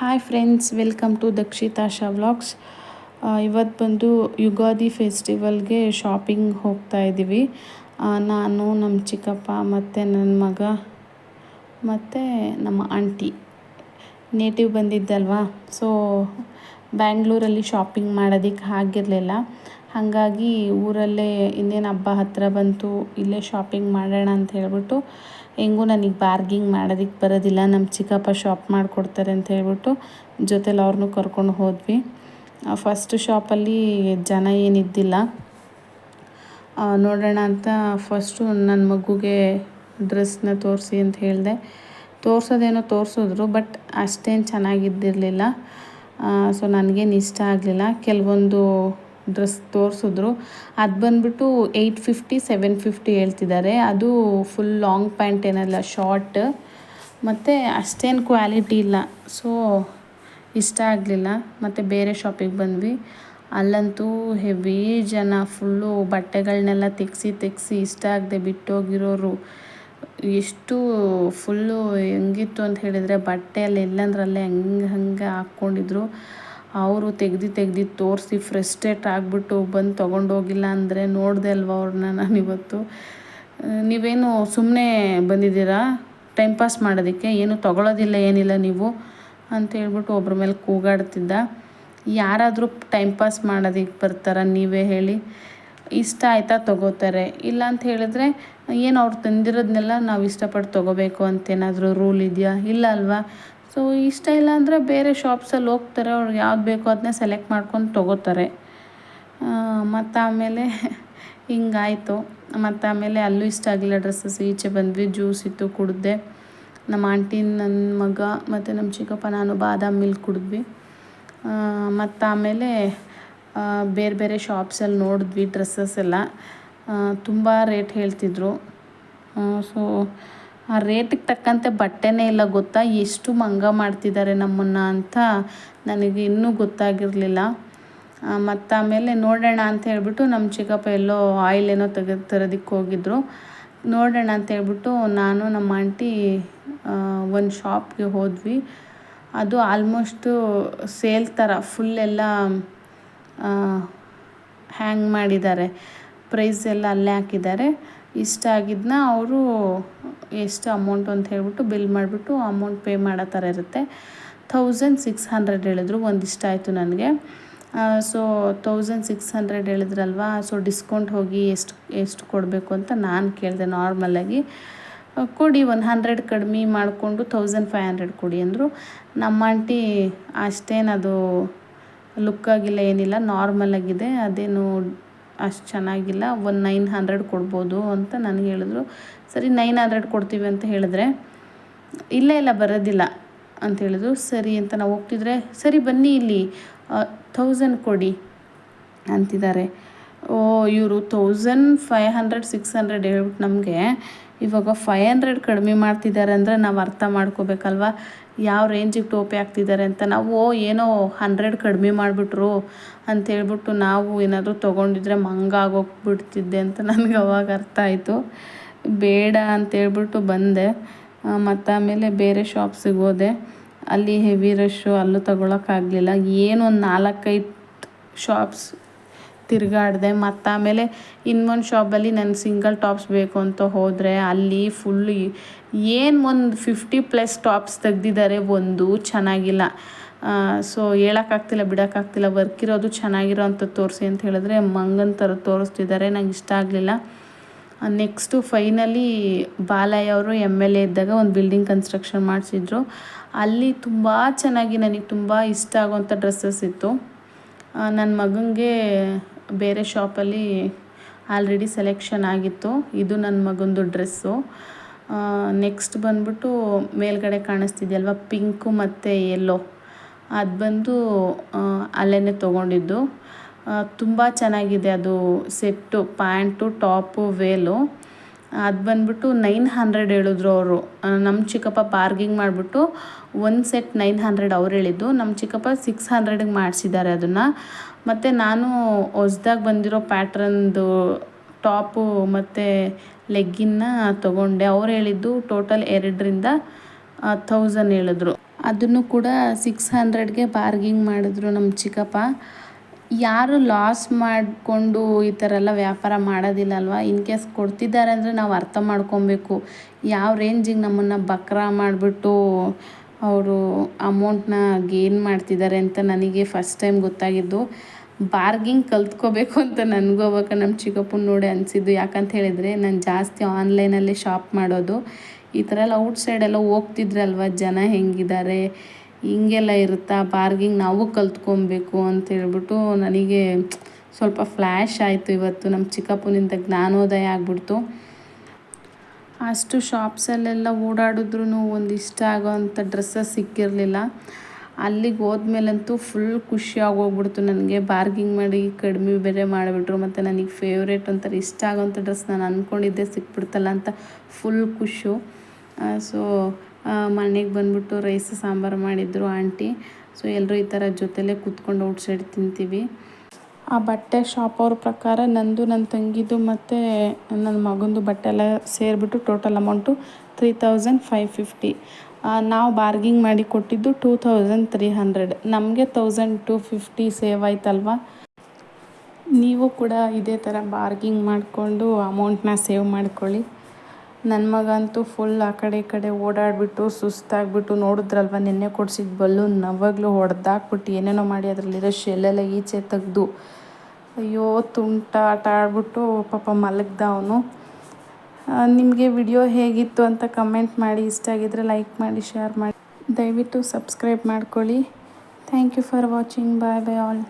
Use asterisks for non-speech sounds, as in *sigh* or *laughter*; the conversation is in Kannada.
Hi friends welcome to Dakshitasha vlogs ಇವತ್ತು ಬಂದು ಯುಗಾದಿ ಫೆಸ್ಟಿವಲ್ಗೆ ಶಾಪಿಂಗ್ ಹೋಗ್ತಾ ಇದ್ದೀವಿ ನಾನು ನಮ್ಮ ಚಿಕ್ಕಪ್ಪ ಮತ್ತು ನನ್ನ ಮಗ ಮತ್ತು ನಮ್ಮ ಆಂಟಿ ನೇಟಿವ್ ಬಂದಿದ್ದಲ್ವಾ? ಸೊ ಬ್ಯಾಂಗ್ಳೂರಲ್ಲಿ ಶಾಪಿಂಗ್ ಮಾಡೋದಕ್ಕೆ ಆಗಿರಲಿಲ್ಲ. ಹಾಗಾಗಿ ಊರಲ್ಲೇ ಇನ್ನೇನು ಹಬ್ಬ ಹತ್ತಿರ ಬಂತು, ಇಲ್ಲೇ ಶಾಪಿಂಗ್ ಮಾಡೋಣ ಅಂತ ಹೇಳ್ಬಿಟ್ಟು ಹೆಂಗೂ ನನಗೆ ಬಾರ್ಗಿಂಗ್ ಮಾಡೋದಕ್ಕೆ ಬರೋದಿಲ್ಲ. ನಮ್ಮ ಚಿಕ್ಕಪ್ಪ ಶಾಪ್ ಮಾಡಿಕೊಡ್ತಾರೆ ಅಂತ ಹೇಳ್ಬಿಟ್ಟು ಜೊತೇಲಿ ಅವ್ರನ್ನೂ ಕರ್ಕೊಂಡು ಹೋದ್ವಿ. ಫಸ್ಟ್ ಶಾಪಲ್ಲಿ ಜನ ಏನಿದ್ದಿಲ್ಲ. ನೋಡೋಣ ಅಂತ ಫಸ್ಟು ನನ್ನ ಮಗುಗೆ ಡ್ರೆಸ್ನ ತೋರಿಸಿ ಅಂತ ಹೇಳಿದೆ. ತೋರಿಸೋದೇನೋ ತೋರಿಸಿದ್ರು ಬಟ್ ಅಷ್ಟೇನು ಚೆನ್ನಾಗಿದ್ದಿರಲಿಲ್ಲ. ಸೊ ನನಗೇನು ಇಷ್ಟ ಆಗಲಿಲ್ಲ. ಕೆಲವೊಂದು ಡ್ರೆಸ್ ತೋರಿಸಿದ್ರು. ಅದು ಬಂದ್ಬಿಟ್ಟು ಏಯ್ಟ್ ಫಿಫ್ಟಿ ಸೆವೆನ್ ಫಿಫ್ಟಿ ಹೇಳ್ತಿದ್ದಾರೆ ಅದು ಫುಲ್ ಲಾಂಗ್ ಪ್ಯಾಂಟ್ ಏನಲ್ಲ ಶಾರ್ಟ್ ಮತ್ತು ಅಷ್ಟೇನು ಕ್ವಾಲಿಟಿ ಇಲ್ಲ. ಸೊ ಇಷ್ಟ ಆಗಲಿಲ್ಲ. ಮತ್ತು ಬೇರೆ ಶಾಪಿಗೆ ಬಂದ್ವಿ. ಅಲ್ಲಂತೂ ಹೆವಿ ಜನ ಫುಲ್ಲು ಬಟ್ಟೆಗಳನ್ನೆಲ್ಲ ತೆಗ್ಸಿ ತೆಗ್ಸಿ ಇಷ್ಟ ಆಗದೆ ಬಿಟ್ಟೋಗಿರೋರು. ಎಷ್ಟು ಫುಲ್ಲು ಹೆಂಗಿತ್ತು ಅಂತ ಹೇಳಿದರೆ ಬಟ್ಟೆ ಅಲ್ಲಿ ಎಲ್ಲಂದ್ರಲ್ಲೇ ಹಂಗೆ ಹಂಗೆ ಹಾಕ್ಕೊಂಡಿದ್ರು. ಅವರು ತೆಗ್ದು ತೆಗ್ದು ತೋರಿಸಿ ಫ್ರಸ್ಟ್ರೇಟ್ ಆಗಿಬಿಟ್ಟು ಬಂದು ತೊಗೊಂಡೋಗಿಲ್ಲ ಅಂದರೆ ನೋಡಿದೆ ಅಲ್ವಾ ಅವ್ರನ್ನ ನಾನು ಇವತ್ತು? ನೀವೇನು ಸುಮ್ಮನೆ ಬಂದಿದ್ದೀರಾ? ಟೈಮ್ ಪಾಸ್ ಮಾಡೋದಕ್ಕೆ ಏನು ತೊಗೊಳೋದಿಲ್ಲ, ಏನಿಲ್ಲ ನೀವು ಅಂತ ಹೇಳ್ಬಿಟ್ಟು ಒಬ್ರ ಮೇಲೆ ಕೂಗಾಡ್ತಿದ್ದ. ಯಾರಾದರೂ ಟೈಮ್ ಪಾಸ್ ಮಾಡೋದಕ್ಕೆ ಬರ್ತಾರ ನೀವೇ ಹೇಳಿ. ಇಷ್ಟ ಆಯ್ತಾ ತೊಗೋತಾರೆ. ಇಲ್ಲ ಅಂತ ಹೇಳಿದ್ರೆ ಏನು ಅವ್ರು ತಂದಿರೋದನ್ನೆಲ್ಲ ನಾವು ಇಷ್ಟಪಟ್ಟು ತೊಗೋಬೇಕು ಅಂತೇನಾದರೂ ರೂಲ್ ಇದೆಯಾ? ಇಲ್ಲ ಅಲ್ವಾ? ಸೊ ಇಷ್ಟ ಇಲ್ಲ ಅಂದರೆ ಬೇರೆ ಶಾಪ್ಸಲ್ಲಿ ಹೋಗ್ತಾರೆ. ಅವ್ರಿಗೆ ಯಾವ್ದು ಬೇಕೋ ಅದನ್ನೇ ಸೆಲೆಕ್ಟ್ ಮಾಡ್ಕೊಂಡು ತೊಗೋತಾರೆ. ಮತ್ತು ಆಮೇಲೆ *laughs* ಹಿಂಗಾಯಿತು. ಮತ್ತು ಆಮೇಲೆ ಅಲ್ಲೂ ಇಷ್ಟ ಆಗಲಿಲ್ಲ ಡ್ರೆಸ್ಸಸ್ ಈಚೆ ಬಂದ್ವಿ ಜ್ಯೂಸ್ ಇತ್ತು, ಕುಡಿದೆ. ನಮ್ಮ ಆಂಟಿ ನನ್ನ ಮಗ ಮತ್ತು ನಮ್ಮ ಚಿಕ್ಕಪ್ಪ, ನಾನು ಬಾದಾಮ್ ಮಿಲ್ಕ್ ಕುಡಿದ್ವಿ. ಮತ್ತು ಆಮೇಲೆ ಬೇರೆ ಬೇರೆ ಶಾಪ್ಸಲ್ಲಿ ನೋಡಿದ್ವಿ ಡ್ರೆಸ್ಸಸ್ ಎಲ್ಲ. ತುಂಬ ರೇಟ್ ಹೇಳ್ತಿದ್ರು. ಸೊ ಆ ರೇಟಿಗೆ ತಕ್ಕಂತೆ ಬಟ್ಟೆನೇ ಇಲ್ಲ, ಗೊತ್ತಾ? ಎಷ್ಟು ಮಂಗ ಮಾಡ್ತಿದ್ದಾರೆ ನಮ್ಮನ್ನು ಅಂತ ನನಗೆ ಇನ್ನೂ ಗೊತ್ತಾಗಿರಲಿಲ್ಲ. ಮತ್ತು ಆಮೇಲೆ ನೋಡೋಣ ಅಂತ ಹೇಳ್ಬಿಟ್ಟು ನಮ್ಮ ಚಿಕ್ಕಪ್ಪ ಎಲ್ಲೋ ಆಯಿಲ್ ಏನೋ ತೆಗೆ ತರೋದಕ್ಕೆ ಹೋಗಿದ್ರು. ನೋಡೋಣ ಅಂತ ಹೇಳ್ಬಿಟ್ಟು ನಾನು ನಮ್ಮ ಆಂಟಿ ಒಂದು ಶಾಪ್ಗೆ ಹೋದ್ವಿ. ಅದು ಆಲ್ಮೋಸ್ಟು ಸೇಲ್ ಥರ ಫುಲ್ ಎಲ್ಲ ಹ್ಯಾಂಗ್ ಮಾಡಿದ್ದಾರೆ. ಪ್ರೈಸ್ ಎಲ್ಲ ಅಲ್ಲೇ ಹಾಕಿದ್ದಾರೆ. ಇಷ್ಟ ಆಗಿದ್ದನ್ನ ಅವರು ಎಷ್ಟು ಅಮೌಂಟ್ ಅಂತ ಹೇಳ್ಬಿಟ್ಟು ಬಿಲ್ ಮಾಡಿಬಿಟ್ಟು ಅಮೌಂಟ್ ಪೇ ಮಾಡೋ ಥರ ಇರುತ್ತೆ. ಥೌಸಂಡ್ ಸಿಕ್ಸ್ ಹಂಡ್ರೆಡ್ ಹೇಳಿದ್ರು, ಒಂದಿಷ್ಟ ಆಯಿತು ನನಗೆ. ಸೊ ತೌಸಂಡ್ ಸಿಕ್ಸ್ ಹಂಡ್ರೆಡ್ ಹೇಳಿದ್ರಲ್ವಾ ಸೊ ಡಿಸ್ಕೌಂಟ್ ಹೋಗಿ ಎಷ್ಟು ಎಷ್ಟು ಕೊಡಬೇಕು ಅಂತ ನಾನು ಕೇಳಿದೆ ನಾರ್ಮಲಾಗಿ ಕೊಡಿ, ಒಂದು ಹಂಡ್ರೆಡ್ ಕಡಿಮೆ ಮಾಡಿಕೊಂಡು ತೌಸಂಡ್ ಫೈವ್ ಹಂಡ್ರೆಡ್ ಕೊಡಿ ಅಂದರು. ನಮ್ಮ ಆಂಟಿ ಅಷ್ಟೇನದು ಲುಕ್ಕಾಗಿಲ್ಲ ಏನಿಲ್ಲ ನಾರ್ಮಲ್ ಆಗಿದೆ, ಅದೇನು ಅಷ್ಟು ಚೆನ್ನಾಗಿಲ್ಲ. ಒಂದು ನೈನ್ ಹಂಡ್ರೆಡ್ ಕೊಡ್ಬೋದು ಅಂತ ನನಗೆ ಹೇಳಿದ್ರು. ಸರಿ, ನೈನ್ ಹಂಡ್ರೆಡ್ ಕೊಡ್ತೀವಿ ಅಂತ ಹೇಳಿದ್ರೆ, ಇಲ್ಲ ಇಲ್ಲ, ಬರೋದಿಲ್ಲ ಅಂತ ಹೇಳಿದ್ರು. ಸರಿ ಅಂತ ನಾವು ಹೋಗ್ತಿದ್ರೆ, ಸರಿ, ಬನ್ನಿ ಇಲ್ಲಿ ಥೌಸಂಡ್ ಕೊಡಿ ಅಂತಿದ್ದಾರೆ. ಓ, ಇವರು thousand five hundred six hundred ಹೇಳ್ಬಿಟ್ಟು ನಮಗೆ ಇವಾಗ ಫೈವ್ ಹಂಡ್ರೆಡ್ ಕಡಿಮೆ ಮಾಡ್ತಿದ್ದಾರೆ ಅಂದರೆ ನಾವು ಅರ್ಥ ಮಾಡ್ಕೋಬೇಕಲ್ವಾ? ಯಾವ ರೇಂಜಿಗೆ ಟೋಪಿ ಹಾಕ್ತಿದ್ದಾರೆ ಅಂತ. ನಾವು ಏನೋ ಹಂಡ್ರೆಡ್ ಕಡಿಮೆ ಮಾಡಿಬಿಟ್ರು ಅಂತೇಳ್ಬಿಟ್ಟು ನಾವು ಏನಾದರೂ ತೊಗೊಂಡಿದ್ರೆ ಮಂಗ ಆಗೋಗ್ಬಿಡ್ತಿದ್ದೆ ಅಂತ ನನಗೆ ಅವಾಗ ಅರ್ಥ ಆಯಿತು. ಬೇಡ ಅಂತೇಳ್ಬಿಟ್ಟು ಬಂದೆ. ಮತ್ತು ಆಮೇಲೆ ಬೇರೆ ಶಾಪ್ಸಿಗೆ ಹೋದೆ. ಅಲ್ಲಿ ಹೆವಿ ರಶ್ಶು ಅಲ್ಲೂ ತೊಗೊಳಕ್ಕಾಗಲಿಲ್ಲ ಏನೊಂದು ನಾಲ್ಕೈದು ಶಾಪ್ಸ್ ತಿರುಗಾಡಿದೆ ಮತ್ತು ಆಮೇಲೆ ಇನ್ನೊಂದು ಶಾಪಲ್ಲಿ ನಾನು ಸಿಂಗಲ್ ಟಾಪ್ಸ್ ಬೇಕು ಅಂತ ಹೋದರೆ ಅಲ್ಲಿ ಫುಲ್ ಏನು ಒಂದು ಫಿಫ್ಟಿ ಪ್ಲಸ್ ಟಾಪ್ಸ್ ತೆಗ್ದಿದ್ದಾರೆ ಒಂದು ಚೆನ್ನಾಗಿಲ್ಲ. ಸೊ ಹೇಳೋಕ್ಕಾಗ್ತಿಲ್ಲ, ಬಿಡೋಕ್ಕಾಗ್ತಿಲ್ಲ ವರ್ಕ್ ಇರೋದು ಚೆನ್ನಾಗಿರೋ ಅಂತ ತೋರಿಸಿ ಅಂತ ಹೇಳಿದ್ರೆ ಮಂಗನ್ ಥರ ತೋರಿಸ್ತಿದ್ದಾರೆ, ನಂಗೆ ಇಷ್ಟ ಆಗಲಿಲ್ಲ. ನೆಕ್ಸ್ಟು ಫೈನಲಿ ಬಾಲಯ್ಯ ಅವರು ಎಂ ಎಲ್ ಎ ಇದ್ದಾಗ ಒಂದು ಬಿಲ್ಡಿಂಗ್ ಕನ್ಸ್ಟ್ರಕ್ಷನ್ ಮಾಡಿಸಿದ್ರು. ಅಲ್ಲಿ ತುಂಬ ಚೆನ್ನಾಗಿ ನನಗೆ ತುಂಬ ಇಷ್ಟ ಆಗುವಂಥ ಡ್ರೆಸ್ಸಸ್ ಇತ್ತು. ನನ್ನ ಮಗನಿಗೆ ಬೇರೆ ಶಾಪಲ್ಲಿ ಆಲ್ರೆಡಿ ಸೆಲೆಕ್ಷನ್ ಆಗಿತ್ತು. ಇದು ನನ್ನ ಮಗಂದು ಡ್ರೆಸ್ಸು. ನೆಕ್ಸ್ಟ್ ಬಂದ್ಬಿಟ್ಟು ಮೇಲ್ಗಡೆ ಕಾಣಿಸ್ತಿದೆಯಲ್ವ? ಪಿಂಕು ಮತ್ತು ಯೆಲ್ಲೋ ಅದು ಬಂದು ಅಲ್ಲೇ ತೊಗೊಂಡಿದ್ದು. ತುಂಬ ಚೆನ್ನಾಗಿದೆ ಅದು ಸೆಟ್ಟು, ಪ್ಯಾಂಟು, ಟಾಪು, ವೇಲು. ಅದು ಬಂದ್ಬಿಟ್ಟು ನೈನ್ ಹಂಡ್ರೆಡ್ ಹೇಳಿದ್ರು ಅವರು. ನಮ್ಮ ಚಿಕ್ಕಪ್ಪ ಬಾರ್ಗಿಂಗ್ ಮಾಡಿಬಿಟ್ಟು ಒನ್ ಸೆಟ್ ನೈನ್ ಹಂಡ್ರೆಡ್ ಅವ್ರು ಹೇಳಿದ್ದು. ನಮ್ಮ ಚಿಕ್ಕಪ್ಪ ಸಿಕ್ಸ್ ಹಂಡ್ರೆಡಿಗೆ ಮಾಡಿಸಿದ್ದಾರೆ ಅದನ್ನು. ಮತ್ತು ನಾನು ಹೊಸ್ದಾಗಿ ಬಂದಿರೋ ಪ್ಯಾಟ್ರನ್ದು ಟಾಪು ಮತ್ತು ಲೆಗ್ಗಿನ್ನ ತೊಗೊಂಡೆ. ಅವ್ರು ಹೇಳಿದ್ದು ಟೋಟಲ್ ಎರಡರಿಂದ ಥೌಸಂಡ್ ಹೇಳಿದ್ರು. ಅದನ್ನು ಕೂಡ ಸಿಕ್ಸ್ ಹಂಡ್ರೆಡ್ಗೆ ಬಾರ್ಗಿಂಗ್ ಮಾಡಿದ್ರು ನಮ್ಮ ಚಿಕ್ಕಪ್ಪ. ಯಾರು ಲಾಸ್ ಮಾಡಿಕೊಂಡು ಈ ಥರ ಎಲ್ಲ ವ್ಯಾಪಾರ ಮಾಡೋದಿಲ್ಲ ಅಲ್ವಾ ಇನ್ ಕೇಸ್ ಕೊಡ್ತಿದ್ದಾರೆ ಅಂದರೆ ನಾವು ಅರ್ಥ ಮಾಡ್ಕೊಬೇಕು. ಯಾವ ರೇಂಜಿಗೆ ನಮ್ಮನ್ನು ಬಕ್ರಾ ಮಾಡಿಬಿಟ್ಟು ಅವರು ಅಮೌಂಟ್ನ ಗೇನ್ ಮಾಡ್ತಿದ್ದಾರೆ ಅಂತ ನನಗೆ ಫಸ್ಟ್ ಟೈಮ್ ಗೊತ್ತಾಗಿದ್ದು. ಬಾರ್ಗಿಂಗ್ ಕಲ್ತ್ಕೋಬೇಕು ಅಂತ ನನಗೂ ಅವಾಗ ನಮ್ಮ ಚಿಕ್ಕಪ್ಪನ ನೋಡಿ ಅನಿಸಿದ್ದು. ಯಾಕಂತ ಹೇಳಿದರೆ ನಾನು ಜಾಸ್ತಿ ಆನ್ಲೈನಲ್ಲಿ ಶಾಪ್ ಮಾಡೋದು. ಈ ಥರ ಎಲ್ಲ ಔಟ್ಸೈಡೆಲ್ಲ ಹೋಗ್ತಿದ್ರಲ್ವ? ಜನ ಹೆಂಗಿದ್ದಾರೆ? ಹಿಂಗೆಲ್ಲ ಇರುತ್ತಾ? ಬಾರ್ಗಿಂಗ್ ನಾವು ಕಲ್ತ್ಕೊಬೇಕು ಅಂತ ಹೇಳ್ಬಿಟ್ಟು ನನಗೆ ಸ್ವಲ್ಪ ಫ್ಲ್ಯಾಶ್ ಆಯಿತು ಇವತ್ತು. ನಮ್ಮ ಚಿಕ್ಕಪ್ಪನಿಂದ ಜ್ಞಾನೋದಯ ಆಗ್ಬಿಡ್ತು. ಅಷ್ಟು ಶಾಪ್ಸಲ್ಲೆಲ್ಲ ಓಡಾಡಿದ್ರೂ ಒಂದು ಇಷ್ಟ ಆಗೋವಂಥ ಡ್ರೆಸ್ಸಸ್ ಸಿಕ್ಕಿರಲಿಲ್ಲ. ಅಲ್ಲಿಗೆ ಹೋದ್ಮೇಲಂತೂ ಫುಲ್ ಖುಷಿಯಾಗಿ ಹೋಗ್ಬಿಡ್ತು ನನಗೆ. ಬಾರ್ಗಿಂಗ್ ಮಾಡಿ ಕಡಿಮೆ ಬೇರೆ ಮಾಡಿಬಿಟ್ರು. ಮತ್ತು ನನಗೆ ಫೇವ್ರೇಟ್ ಒಂಥರ ಇಷ್ಟ ಆಗೋವಂಥ ಡ್ರೆಸ್ ನಾನು ಅಂದ್ಕೊಂಡಿದ್ದೆ ಸಿಕ್ಬಿಡ್ತಲ್ಲ ಅಂತ ಫುಲ್ ಖುಷು. ಸೊ ಮನೆಗೆ ಬಂದ್ಬಿಟ್ಟು ರೈಸ್ ಸಾಂಬಾರು ಮಾಡಿದ್ರು ಆಂಟಿ. ಸೊ ಎಲ್ಲರೂ ಈ ಥರ ಜೊತೆಲೇ ಕೂತ್ಕೊಂಡು ಔಟ್ ಸೈಡ್ ತಿಂತೀವಿ. ಆ ಬಟ್ಟೆ ಶಾಪ್ ಅವ್ರ ಪ್ರಕಾರ ನಂದು ನನ್ನ ತಂಗಿದು ಮತ್ತು ನನ್ನ ಮಗಂದು ಬಟ್ಟೆ ಎಲ್ಲ ಸೇರಿಬಿಟ್ಟು total amount three thousand five fifty ನಾವು ಬಾರ್ಗಿಂಗ್ ಮಾಡಿ ಕೊಟ್ಟಿದ್ದು ಟೂ ತೌಸಂಡ್ ತ್ರೀ ಹಂಡ್ರೆಡ್ ನಮಗೆ ತೌಸಂಡ್ ಟು ಫಿಫ್ಟಿ ಸೇವ್ ಆಯ್ತಲ್ವಾ? ನೀವು ಕೂಡ ಇದೇ ಥರ ಬಾರ್ಗಿಂಗ್ ಮಾಡಿಕೊಂಡು ಅಮೌಂಟ್ನ ಸೇವ್ ಮಾಡ್ಕೊಳ್ಳಿ. ನನ್ನ ಮಗ ಅಂತೂ ಫುಲ್ ಆ ಕಡೆ ಈ ಕಡೆ ಓಡಾಡಿಬಿಟ್ಟು, ಸುಸ್ತಾಗ್ಬಿಟ್ಟು ನೋಡಿದ್ರಲ್ವ? ನಿನ್ನೆ ಕೊಡಿಸಿದ ಬಲೂನ್ ನವಾಗಲೂ ಹೊಡೆದಾಕ್ಬಿಟ್ಟು ಏನೇನೋ ಮಾಡಿ ಅದರಲ್ಲಿರೋ ಶೆಲ್ಲೆಲ್ಲ ಈಚೆ ತೆಗೆದು. ಅಯ್ಯೋ, ತುಂಟ ಆಟ ಆಡ್ಬಿಟ್ಟು ಪಾಪ ಮಲಗ್ದ ಅವನು. ನಿಮಗೆ ವಿಡಿಯೋ ಹೇಗಿತ್ತು ಅಂತ ಕಮೆಂಟ್ ಮಾಡಿ. ಇಷ್ಟ ಆಗಿದ್ರೆ ಲೈಕ್ ಮಾಡಿ ಶೇರ್ ಮಾಡಿ. ದಯವಿಟ್ಟು ಸಬ್ಸ್ಕ್ರೈಬ್ ಮಾಡ್ಕೊಳ್ಳಿ. Thank you for watching bye bye all